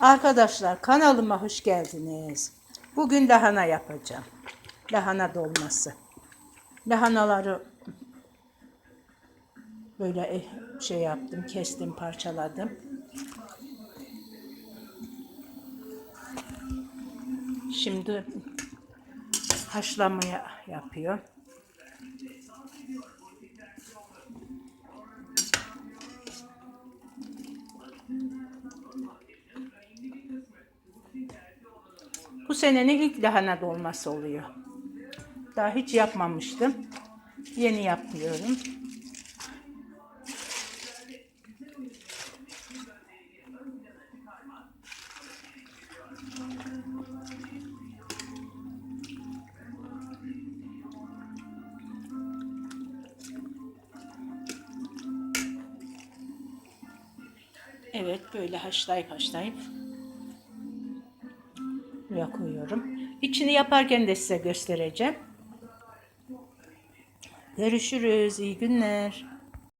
Arkadaşlar kanalıma hoş geldiniz. Bugün lahana yapacağım. Lahana dolması. Lahanaları böyle eh, şey yaptım, kestim, parçaladım. Şimdi haşlamaya yapıyor. Bu senenin ilk lahana dolması oluyor. Daha hiç yapmamıştım. Yeni yapıyorum. Evet böyle haşlayıp haşlayıp buraya koyuyorum. İçini yaparken de size göstereceğim. Görüşürüz. İyi günler.